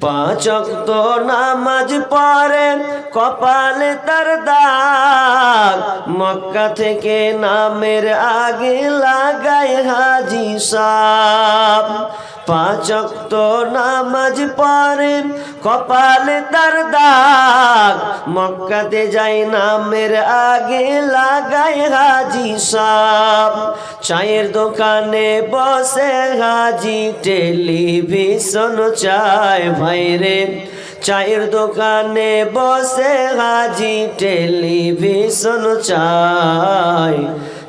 পাঁচক তো নামাজ পড়ে কপালে তার দাগ। মক্কা থেকে নামের আগে লাগায় হাজি সাপ পাঁচক তো নামাজ পড়ে কপালে তার দাগ। মক্কাতে যাই নামের আগে লাগায় হাজি সাপ চায়ের দোকানে বসে হাজি টেলিভিশন চায়। ভাইরে চায়ের দোকানে বসে হাজি টেলিভিশন চায়।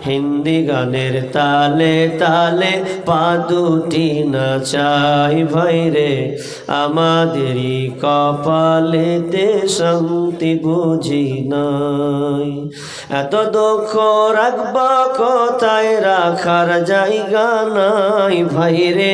হিন্দি গানের তালে তালে পা দুটি নাচাই ভাইরে আমাদেরই কপালেতে শান্তি বুঝি নাই। এত দুঃখ রাখবা কথায়? রাখার জায়গা নাই ভাইরে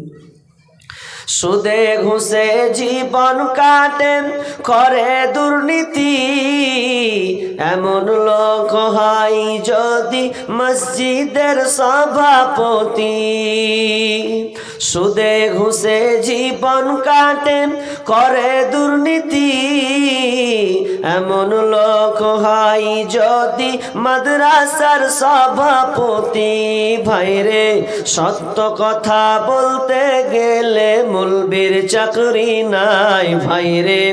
সুদে ঘুষে জীবন কাটেন, করে দুর্নীতি। এমন লোক হয় যদি মসজিদের সভাপতি। সুদে ঘুষে জীবন কাটেন, করে দুর্নীতি। এমন লোক হয় যদি মাদ্রাসার সভাপতি। ভাইরে, সত্য কথা বলতে গেলে মুলবির চাকরি নাই। ভাইরে,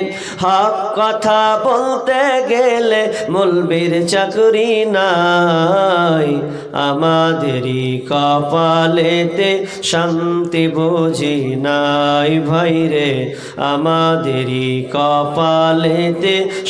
হক কথা বলতে গেলে মুলবির চাকরি নাই। আমাদেরই কপালেতে শান্তি বুঝি নাই। ভাইরে, আমাদেরই কপালেতে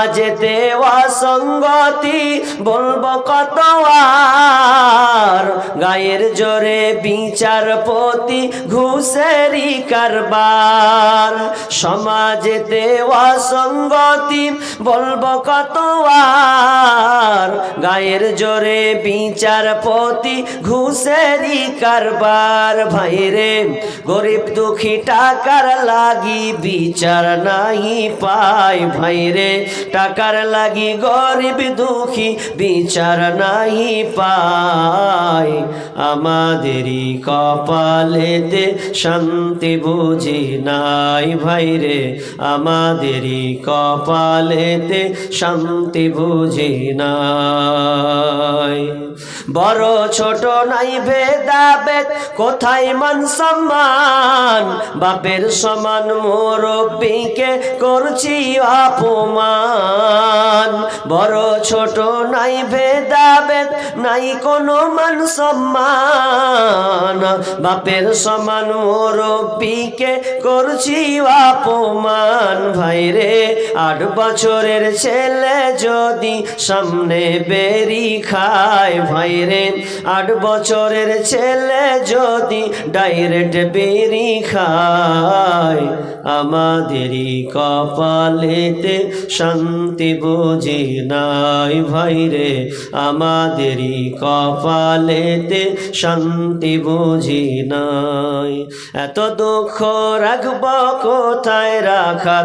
সমাজেতে অসঙ্গতি বলব কত গায়ের জোরে বিচারপতি ঘুষেরি কারবার। সমাজেতে অসঙ্গতি বলব কত গায়ের জোরে বিচারপতি ঘুষেরি কারবার। ভাইরে, গরিব দুঃখী টাকার লাগি বিচার নাই পায় ভাইরে টাকার লাগি গরিব দুঃখী, বিচার নাহি পায়। আমাদেরই কপালেতে শান্তি বুঝি নাই ভাইরে আমাদেরই কপালেতে শান্তি বুঝি নাই। বড় ছোট নাই ভেদাভেদ, কোথায় মান সম্মান? বাপের সমান মুরব্বীকে করছি অপমান। বড় ছোট নাই ভেদাভেদ নাই কোনো মান সম্মান। বাপের সমান মুরব্বীকে করছি অপমান। ভাইরে আট বছরের ছেলে যদি সামনে বেরি খায় ভাইরে আট বছরের ছেলে যদি ডাইরেক্ট বেরি খায়, আমাদেরই কপালেতে শান্তি বুঝি নাই ভাই রে, আমাদেরই কপালেতে শান্তি বুঝি নাই। এত দুঃখ রাখব কোথায় রাখার?